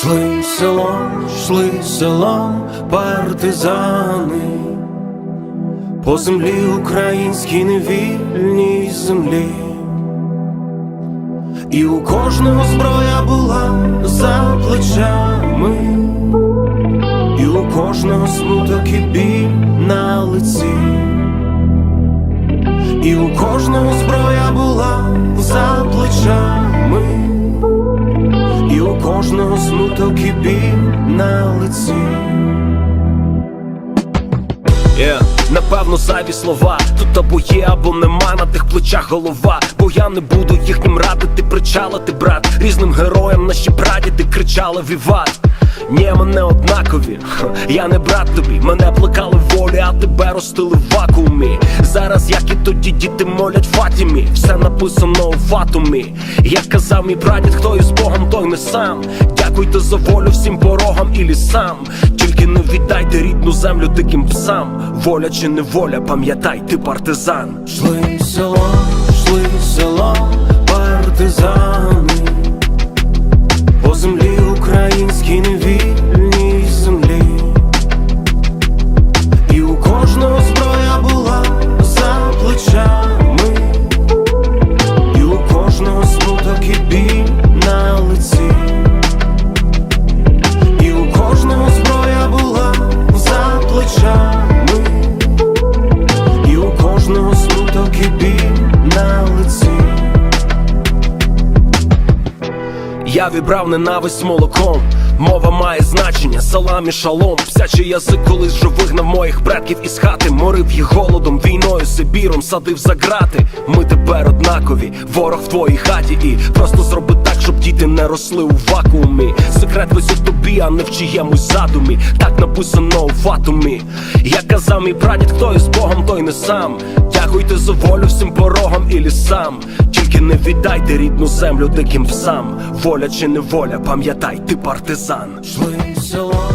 Шли селом, шли селом партизани, по землі українській невільній землі, і у кожного зброя була за плечами, і у кожного смуток і біль на лиці, і у кожного зброя була за плечами. Смуток і біль на лиці. Yeah. Напевно, зайві слова тут або є, або нема на тих плечах голова. Бо я не буду їхнім радити, причалити, брат. Різним героям наші прадіди кричали віват. Ні, мене однакові, я не брат тобі, мене плекали волі, а тебе ростили в вакуумі. Зараз, як і тоді, діти молять Фатімі, все написано у фатумі. Як казав мій прадід, хто із Богом, той не сам. Дякуйте за волю всім порогам і лісам. Тільки не віддайте рідну землю диким псам. Воля чи не воля, пам'ятай, ти партизан. Шли село, шли село, кожного смуток і біль на лиці. Я вібрав ненависть молоком. Мова має значення, салам і шалом. Псячий язик колись вже вигнав моїх предків із хати, морив їх голодом, війною, Сибіром, садив за грати. Ми тепер однакові, ворог в твоїй хаті, і просто зроби так, щоб діти не росли у вакуумі. Секрет весь у тобі, а не в чиємусь задумі. Так написано у фатумі. Як казав мій прадід, хто із Богом, той не сам. Дякуйте за волю всім порогам і лісам. Тільки не віддайте рідну землю диким псам. Воля чи не воля, пам'ятай, ти партизан. Шли шли село.